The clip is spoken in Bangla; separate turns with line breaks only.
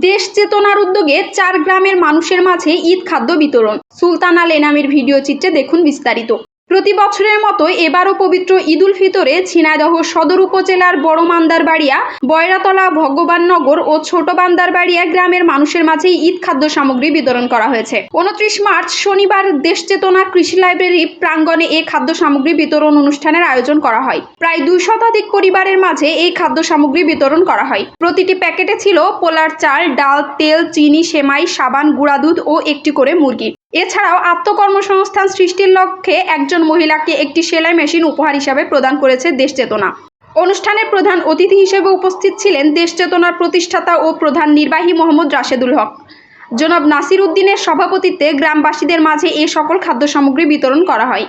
দেশ চেতনার উদ্যোগে চার গ্রামের মানুষের মাঝে ঈদ খাদ্য বিতরণ। সুলতানা লেনামের ভিডিও চিত্রে দেখুন বিস্তারিত। প্রতি বছরের মতো এবারও পবিত্র ঈদুল ফিতরে ঝিনাইদহ সদর উপজেলার বড় মান্দারবাড়িয়া, বয়রাতলা, ভগবাননগর ও ছোট বান্দারবাড়িয়া গ্রামের মানুষের মাঝে ঈদ খাদ্য সামগ্রী বিতরণ করা হয়েছে। উনত্রিশ মার্চ শনিবার দেশ চেতনা কৃষি লাইব্রেরি প্রাঙ্গণে এই খাদ্য সামগ্রী বিতরণ অনুষ্ঠানের আয়োজন করা হয়। প্রায় দুই শতাধিক পরিবারের মাঝে এই খাদ্য সামগ্রী বিতরণ করা হয়। প্রতিটি প্যাকেটে ছিল পোলার চাল, ডাল, তেল, চিনি, সেমাই, সাবান, গুঁড়া দুধ ও একটি করে মুরগি। এছাড়াও আত্মকর্মসংস্থান সৃষ্টির লক্ষ্যে একজন মহিলাকে একটি সেলাই মেশিন উপহার হিসাবে প্রদান করেছে দেশ চেতনা। অনুষ্ঠানে প্রধান অতিথি হিসেবে উপস্থিত ছিলেন দেশ চেতনার প্রতিষ্ঠাতা ও প্রধান নির্বাহী মোহাম্মদ রাশেদুল হক। জনাব নাসির উদ্দিনের সভাপতিত্বে গ্রামবাসীদের মাঝে এ সকল খাদ্য সামগ্রী বিতরণ করা হয়।